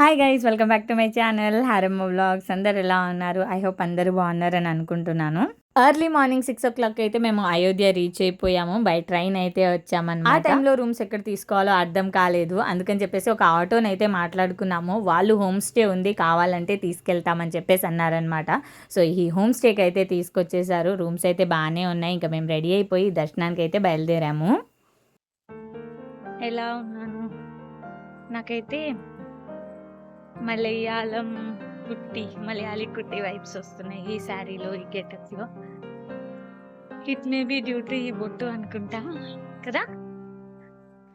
Hi guys welcome back to my channel Haramma vlogs అందరు ఎలా ఉన్నారు? ఐ హోప్ అందరూ బాగున్నారని అనుకుంటున్నాను. Early morning six o'clock అయితే మేము అయోధ్య రీచ్ అయిపోయాము. బై ట్రైన్ అయితే వచ్చామన్నమాట. ఆ టైంలో రూమ్స్ ఎక్కడ తీసుకోవాలో అర్థం కాలేదు. అందుకని చెప్పేసి ఒక ఆటోని అయితే మాట్లాడుకున్నాము. వాళ్ళు హోమ్ స్టే ఉంది కావాలంటే తీసుకెళ్తామని చెప్పేసి అన్నారనమాట సో ఈ హోమ్ స్టేకి అయితే తీసుకొచ్చేసారు. రూమ్స్ అయితే బాగానే ఉన్నాయి. ఇంకా మేము రెడీ అయిపోయి దర్శనానికి అయితే బయలుదేరాము. ఎలా ఉన్నాను? నాకైతే మలయాళం కుట్టి మలయాళీ కుట్టి వైబ్స్ వస్తున్నాయి ఈ శారీలో ఈ గెటప్లో it may be due to ఈ బొట్టు అనుకుంటా కదా?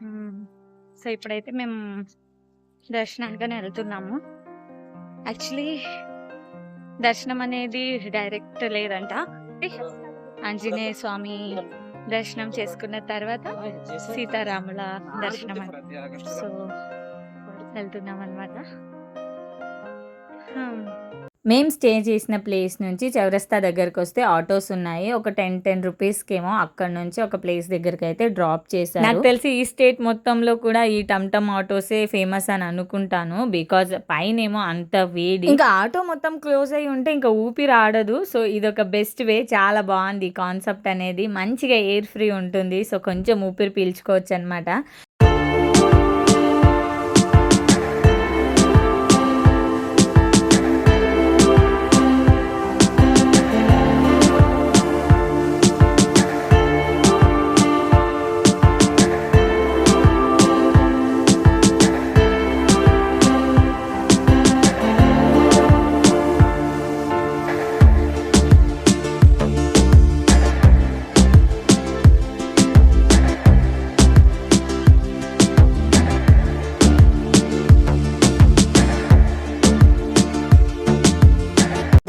Hmm. సో ఇప్పుడైతే మేము దర్శనానికి వెళ్తున్నాము. యాక్చువల్లీ దర్శనం అనేది డైరెక్ట్ లేదంట. ఆంజనేయ స్వామి దర్శనం చేసుకున్న తర్వాత సీతారాముల దర్శనం సో వెళ్తున్నాం అనమాట మేము స్టే చేసిన ప్లేస్ నుంచి చౌరస్తా దగ్గరకు వస్తే ఆటోస్ ఉన్నాయి. ఒక టెన్ టెన్ రూపీస్కి ఏమో అక్కడ నుంచి ఒక ప్లేస్ దగ్గరికి అయితే డ్రాప్ చేశారు. నాకు తెలిసి ఈ స్టేట్ మొత్తంలో కూడా ఈ టమ్ టమ్ ఆటోసే ఫేమస్ అని అనుకుంటాను. బికాజ్ పైన ఏమో అంత వేడి. ఇంకా ఆటో మొత్తం క్లోజ్ అయి ఉంటే ఇంకా ఊపిరి ఆడదు సో ఇది ఒక బెస్ట్ వే. చాలా బాగుంది కాన్సెప్ట్ అనేది. మంచిగా ఎయిర్ ఫ్రీ ఉంటుంది. సో కొంచెం ఊపిరి పీల్చుకోవచ్చు అనమాట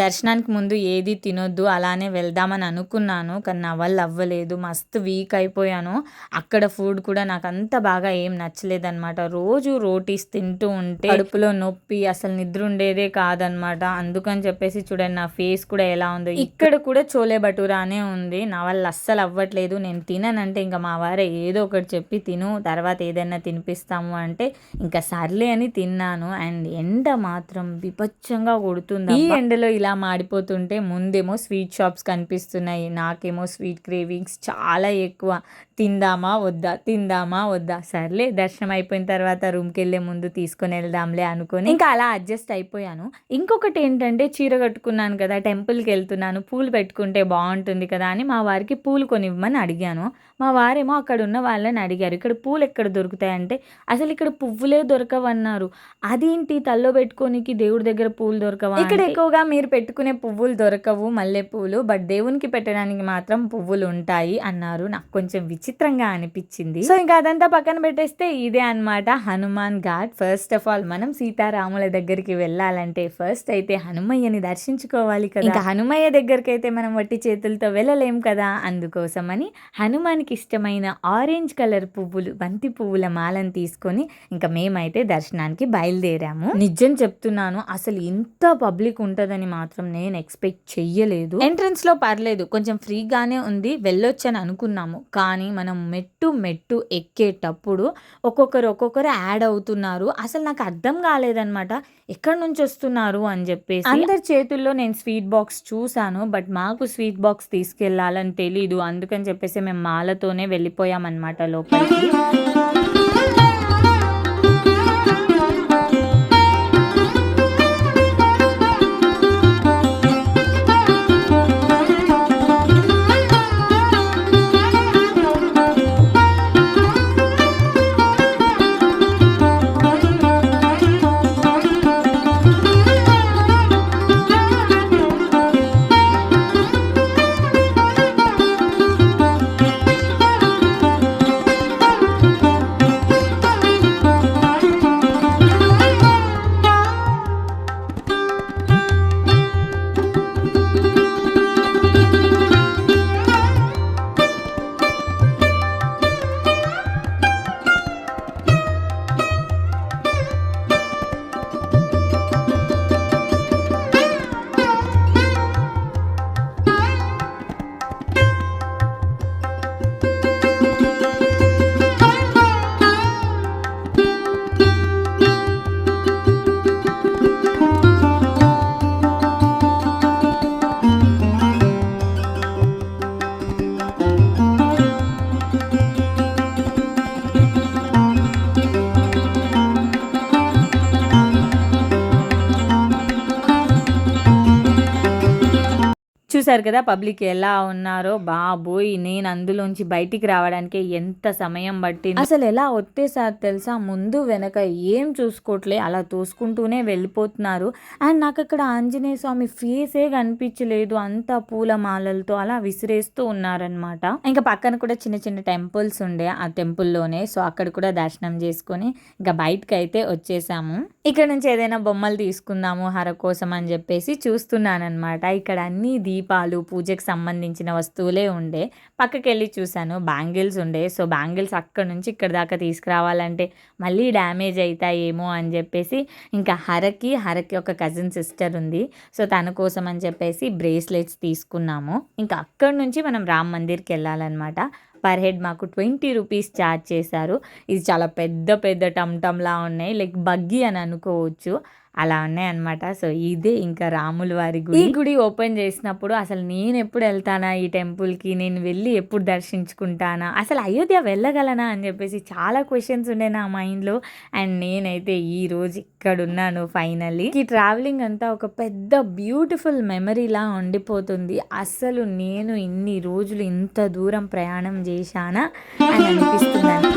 దర్శనానికి ముందు ఏది తినొద్దు అలానే వెళ్దామని అనుకున్నాను. కానీ నా వల్ల అవ్వలేదు. మస్తు వీక్ అయిపోయాను. అక్కడ ఫుడ్ కూడా నాకు అంత బాగా ఏం నచ్చలేదన్నమాట. రోజు రోటీస్ తింటూ ఉంటే కడుపులో నొప్పి అసలు నిద్ర ఉండేదే కాదనమాట అందుకని చెప్పేసి చూడండి నా ఫేస్ కూడా ఎలా ఉందో. ఇక్కడ కూడా చోలే భటూరానే ఉంది. నా వల్ల అస్సలు అవ్వట్లేదు. నేను తిననంటే ఇంకా మా వారే ఏదో ఒకటి చెప్పి తిను తర్వాత ఏదైనా తినిపిస్తాము అంటే ఇంకా సర్లే అని తిన్నాను. అండ్ ఎండ మాత్రం విపచ్చంగా కొడుతుంది. ఈ ఎండలో ఇలా మాడిపోతుంటే ముందేమో స్వీట్ షాప్స్ కనిపిస్తున్నాయి నాకేమో స్వీట్ క్రేవింగ్స్ చాలా ఎక్కువ. తిందామా వద్దా? తిందామా వద్దా? సర్లే దర్శనం అయిపోయిన తర్వాత రూమ్కి వెళ్ళే ముందు తీసుకొని వెళ్దాంలే అనుకొని ఇంకా అలా అడ్జస్ట్ అయిపోయాను. ఇంకొకటి ఏంటంటే చీర కట్టుకున్నాను కదా టెంపుల్కి వెళ్తున్నాను. పూలు పెట్టుకుంటే బాగుంటుంది కదా అని మా వారికి పూలు కొనివ్వమని అడిగాను. మా వారేమో అక్కడ ఉన్న వాళ్ళని అడిగారు ఇక్కడ పూలు ఎక్కడ దొరుకుతాయంటే అసలు ఇక్కడ పువ్వులే దొరకవన్నారు. అదేంటి? తల్లో పెట్టుకోనికి దేవుడి దగ్గర పూలు దొరకవా? ఇక్కడ ఎక్కువగా మీరు పెట్టుకునే పువ్వులు దొరకవు మల్లె బట్ దేవునికి పెట్టడానికి మాత్రం పువ్వులు ఉంటాయి అన్నారు. నాకు కొంచెం విచిత్రంగా అనిపించింది. సో ఇంకా అదంతా పక్కన పెట్టేస్తే ఇదే అన్నమాట. Hanuman Ghat. First of all మనం సీతారాముల దగ్గరికి వెళ్ళాలంటే ఫస్ట్ అయితే హనుమయ్యని దర్శించుకోవాలి కదా. ఇంకా హనుమయ్య దగ్గరికి అయితే మనం వట్టి చేతులతో వెళ్ళలేం కదా. అందుకోసమని హనుమాన్కి ఇష్టమైన ఆరెంజ్ కలర్ పువ్వులు బంతి పువ్వుల మాలను తీసుకొని ఇంకా మేమైతే దర్శనానికి బయలుదేరాము. నిజం చెప్తున్నాను అసలు ఇంత పబ్లిక్ ఉంటుందని మాత్రం నేను ఎక్స్పెక్ట్ చెయ్యలేదు. ఎంట్రన్స్లో పర్లేదు కొంచెం ఫ్రీగానే ఉంది వెళ్ళొచ్చని అనుకున్నాము. కానీ మనం మెట్టు మెట్టు ఎక్కేటప్పుడు ఒక్కొక్కరు ఒక్కొక్కరు యాడ్ అవుతున్నారు. అసలు నాకు అర్థం కాలేదన్నమాట. ఎక్కడి నుంచి వస్తున్నారు అని చెప్పేసి. అందరి చేతుల్లో నేను స్వీట్ బాక్స్ చూసాను బట్ మాకు స్వీట్ బాక్స్ తీసుకెళ్ళాలని తెలీదు. అందుకని చెప్పేసి మేము మాలతోనే వెళ్ళిపోయామన్నమాట లోపలికి. చూసారు కదా పబ్లిక్ ఎలా ఉన్నారో? బాబోయ్! నేను అందులోంచి బయటికి రావడానికి ఎంత సమయం పట్టింది? అసలు ఎలా వచ్చేసారు తెలుసా? ముందు వెనక ఏం చూసుకోవట్లే అలా తోసుకుంటూనే వెళ్ళిపోతున్నారు. అండ్ నాకు అక్కడ ఆంజనేయ స్వామి ఫేసే కనిపించలేదు. అంత పూల మాలలతో అలా విసిరేస్తూ ఉన్నారనమాట ఇంకా పక్కన కూడా చిన్న చిన్న టెంపుల్స్ ఉండే ఆ టెంపుల్లోనే. సో అక్కడ కూడా దర్శనం చేసుకొని ఇంకా బయటకు అయితే వచ్చేసాము. ఇక్కడ నుంచి ఏదైనా బొమ్మలు తీసుకుందాము హర కోసం అని చెప్పేసి చూస్తున్నానమాట ఇక్కడ అన్ని దీపాలు పూజకి సంబంధించిన వస్తువులే ఉండే. పక్కకి వెళ్ళి చూశాను బ్యాంగిల్స్ ఉండే. సో బ్యాంగిల్స్ అక్కడ నుంచి ఇక్కడ దాకా తీసుకురావాలంటే మళ్ళీ డ్యామేజ్ అవుతాయేమో అని చెప్పేసి ఇంకా హరకి హరకి ఒక కజిన్ సిస్టర్ ఉంది. సో తన కోసం అని చెప్పేసి బ్రేస్లెట్స్ తీసుకున్నాము. ఇంకా అక్కడ నుంచి మనం రామ్ మందిర్కి వెళ్ళాలన్నమాట. పర్ హెడ్ మాకు ట్వంటీ రూపీస్ ఛార్జ్ చేశారు. ఇది చాలా పెద్ద పెద్ద టమ్ టమ్లా ఉన్నాయి. లైక్ బగ్గి అని అనుకోవచ్చు. అలా ఉన్నాయన్నమాట. సో ఇదే ఇంకా రాముల వారి గుడి. ఈ గుడి ఓపెన్ చేసినప్పుడు అసలు నేను ఎప్పుడు వెళ్తానా? ఈ టెంపుల్కి నేను వెళ్ళి ఎప్పుడు దర్శించుకుంటానా? అసలు అయోధ్య వెళ్ళగలనా? అని చెప్పేసి చాలా క్వశ్చన్స్ ఉండే నా మైండ్లో. అండ్ నేనైతే ఈ రోజు ఇక్కడ ఉన్నాను ఫైనల్లీ. ఈ ట్రావెలింగ్ అంతా ఒక పెద్ద బ్యూటిఫుల్ మెమరీలా ఉండిపోతుంది. అసలు నేను ఇన్ని రోజులు ఇంత దూరం ప్రయాణం చేశానా? అని అనిపిస్తున్నాను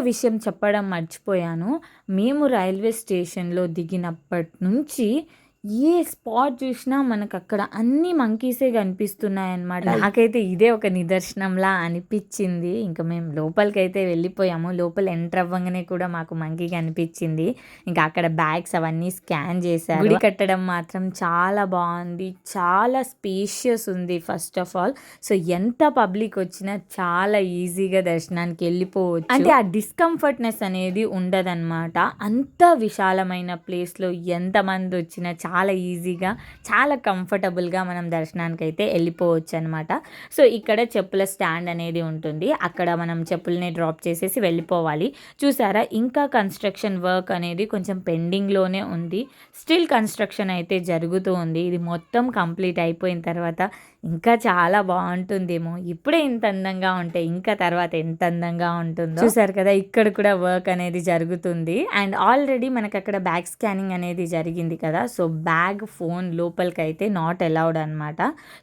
విషయం చెప్పడం మర్చిపోయాను. మేము రైల్వే స్టేషన్లో దిగినప్పటి నుంచి ఏ స్పాట్ చూసినా మనకు అక్కడ అన్ని మంకీసే కనిపిస్తున్నాయి అన్నమాట నాకైతే ఇదే ఒక నిదర్శనంలా అనిపించింది. ఇంకా మేము లోపలికైతే వెళ్ళిపోయాము. లోపల ఎంటర్ అవ్వగానే కూడా మాకు మంకీ కనిపించింది. ఇంకా అక్కడ బ్యాగ్స్ అవన్నీ స్కాన్ చేశారు. గుడి కట్టడం మాత్రం చాలా బాగుంది. చాలా స్పేషియస్ ఉంది ఫస్ట్ ఆఫ్ ఆల్. సో ఎంత పబ్లిక్ వచ్చినా చాలా ఈజీగా దర్శనానికి వెళ్ళిపోవచ్చు. అంటే ఆ డిస్కంఫర్ట్నెస్ అనేది ఉండదన్నమాట. అంత విశాలమైన ప్లేస్లో ఎంతమంది వచ్చినా చాలా ఈజీగా చాలా కంఫర్టబుల్గా మనం దర్శనానికి అయితే వెళ్ళిపోవచ్చు అనమాట సో ఇక్కడ చెప్పుల స్టాండ్ అనేది ఉంటుంది. అక్కడ మనం చెప్పుల్ని డ్రాప్ చేసేసి వెళ్ళిపోవాలి. చూసారా? ఇంకా కన్స్ట్రక్షన్ వర్క్ అనేది కొంచెం పెండింగ్లోనే ఉంది. స్టిల్ కన్స్ట్రక్షన్ అయితే జరుగుతూ ఉంది. ఇది మొత్తం కంప్లీట్ అయిపోయిన తర్వాత ఇంకా చాలా బాగుంటుందేమో. ఇప్పుడే ఇంత అందంగా ఉంటే ఇంకా తర్వాత ఎంత అందంగా ఉంటుందో. చూసారు కదా ఇక్కడ కూడా వర్క్ అనేది జరుగుతుంది. అండ్ ఆల్రెడీ మనకు అక్కడ బ్యాగ్ స్కానింగ్ అనేది జరిగింది కదా. సో బ్యాగ్ ఫోన్ లోపలికి అయితే నాట్ అలౌడ్ అనమాట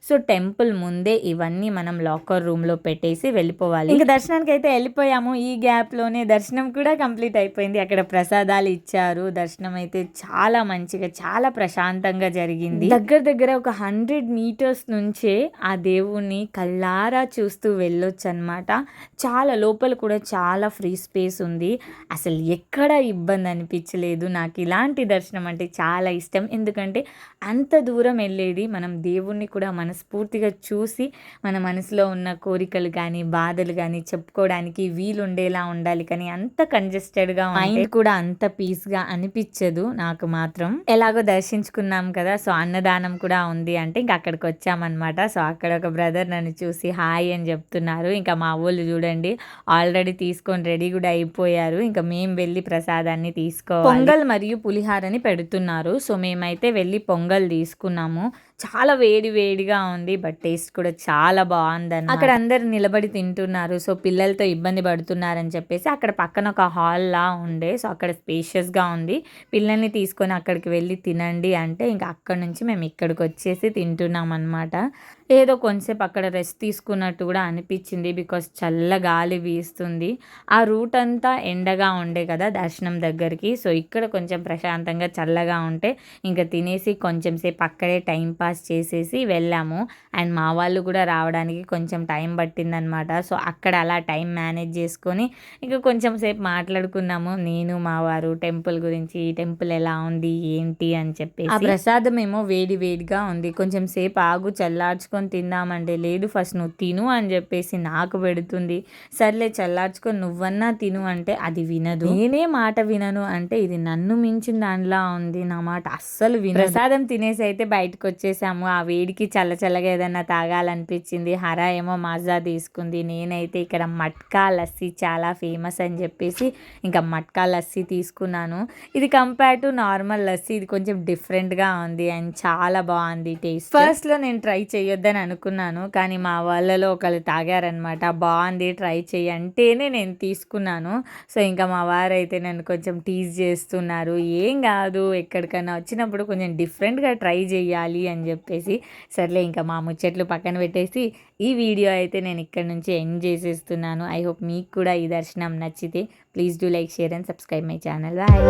సో టెంపుల్ ముందే ఇవన్నీ మనం లాకర్ రూమ్లో పెట్టేసి వెళ్ళిపోవాలి. ఇంకా దర్శనానికి అయితే వెళ్ళిపోయాము. ఈ గ్యాప్లోనే దర్శనం కూడా కంప్లీట్ అయిపోయింది. అక్కడ ప్రసాదాలు ఇచ్చారు. దర్శనం అయితే చాలా మంచిగా చాలా ప్రశాంతంగా జరిగింది. దగ్గర దగ్గర ఒక హండ్రెడ్ మీటర్స్ నుంచే ఆ దేవుణ్ణి కళ్ళారా చూస్తూ వెళ్ళొచ్చు అనమాట చాలా లోపల కూడా చాలా ఫ్రీ స్పేస్ ఉంది. అసలు ఎక్కడ ఇబ్బంది అనిపించలేదు. నాకు ఇలాంటి దర్శనం అంటే చాలా ఇష్టం. ఎందుకంటే అంత దూరం వెళ్ళేది మనం దేవుణ్ణి కూడా మనస్ఫూర్తిగా చూసి మన మనసులో ఉన్న కోరికలు కానీ బాధలు కానీ చెప్పుకోవడానికి వీలు ఉండేలా ఉండాలి కానీ అంత కంజెస్టెడ్గా మైండ్ కూడా అంత పీస్గా అనిపించదు నాకు మాత్రం. ఎలాగో దర్శించుకున్నాం కదా సో అన్నదానం కూడా ఉంది అంటే ఇంక అక్కడికి వచ్చామన్నమాట. అనమాట. సో అక్కడ ఒక బ్రదర్ నన్ను చూసి హాయ్ అని చెప్తున్నారు. ఇంకా మా వాళ్ళు చూడండి ఆల్రెడీ తీసుకొని రెడీ కూడా అయిపోయారు. ఇంకా మేము వెళ్ళి ప్రసాదాన్ని తీసుకో పొంగల్ మరియు పులిహారని పెడుతున్నారు. సో మేమైతే వెళ్ళి పొంగల్ తీసుకున్నాము. చాలా వేడి వేడిగా ఉంది బట్ టేస్ట్ కూడా చాలా బాగుంది అక్కడ అందరు నిలబడి తింటున్నారు. సో పిల్లలతో ఇబ్బంది పడుతున్నారని చెప్పేసి అక్కడ పక్కన ఒక హాల్ లా ఉండే. సో అక్కడ స్పేషియస్గా ఉంది. పిల్లల్ని తీసుకొని అక్కడికి వెళ్ళి తినండి అంటే ఇంకా అక్కడ నుంచి మేము ఇక్కడికి వచ్చేసి తింటున్నాం అనమాట ఏదో కొంచెంసేపు అక్కడ రెస్ట్ తీసుకున్నట్టు కూడా అనిపించింది బికాస్ చల్ల గాలి వీస్తుంది. ఆ రూట్ అంతా ఎండగా ఉండే కదా దర్శనం దగ్గరికి. సో ఇక్కడ కొంచెం ప్రశాంతంగా చల్లగా ఉంటే ఇంకా తినేసి కొంచెం సేపు అక్కడే టైం పాస్ చేసేసి వెళ్ళాము. అండ్ మా వాళ్ళు కూడా రావడానికి కొంచెం టైం పట్టిందనమాట సో అక్కడ అలా టైం మేనేజ్ చేసుకొని ఇంకా కొంచెం సేపు మాట్లాడుకున్నాము. నేను మా వారు టెంపుల్ గురించి ఈ టెంపుల్ ఎలా ఉంది ఏంటి అని చెప్పి ఆ ప్రసాదం ఏమో వేడి వేడిగా ఉంది. కొంచెం సేపు ఆగు చల్లార్చుకొని తిందామంటే లేదు ఫస్ట్ నువ్వు తిను అని చెప్పేసి నాకు పెడుతుంది. సర్లే చల్లార్చుకొని నువ్వన్నా తిను అంటే అది వినదు. నేనే మాట వినను అంటే ఇది నన్ను మించిన దానిలా ఉంది నా మాట. అస్సలు విన ప్రసాదం తినేసి అయితే బయటకు వచ్చేసాము ఆ వేడికి చల్ల చల్లగా ఏదన్నా తాగాలనిపించింది. హరా ఏమో మాజా తీసుకుంది. నేనైతే ఇక్కడ మట్కా లస్సీ చాలా ఫేమస్ అని చెప్పేసి ఇంకా మట్కా లస్సీ తీసుకున్నాను. ఇది కంపేర్ టు నార్మల్ లస్సీ ఇది కొంచెం డిఫరెంట్గా ఉంది అండ్ చాలా బాగుంది టేస్ట్. ఫస్ట్లో నేను ట్రై తాగొద్దని అనుకున్నాను. కానీ మా వాళ్ళలో ఒకళ్ళు తాగారనమాట బాగుంది ట్రై చేయి అంటేనే నేను తీసుకున్నాను. సో ఇంకా మా వారైతే నన్ను కొంచెం టీజ్ చేస్తున్నారు. ఏం కాదు ఎక్కడికైనా వచ్చినప్పుడు కొంచెం డిఫరెంట్గా ట్రై చేయాలి అని చెప్పేసి సర్లే ఇంకా మా ముచ్చట్లు పక్కన పెట్టేసి ఈ వీడియో అయితే నేను ఇక్కడ నుంచి ఎండ్ చేసేస్తున్నాను. ఐ హోప్ మీకు కూడా ఈ దర్శనం నచ్చితే please do like share and subscribe my channel. Bye.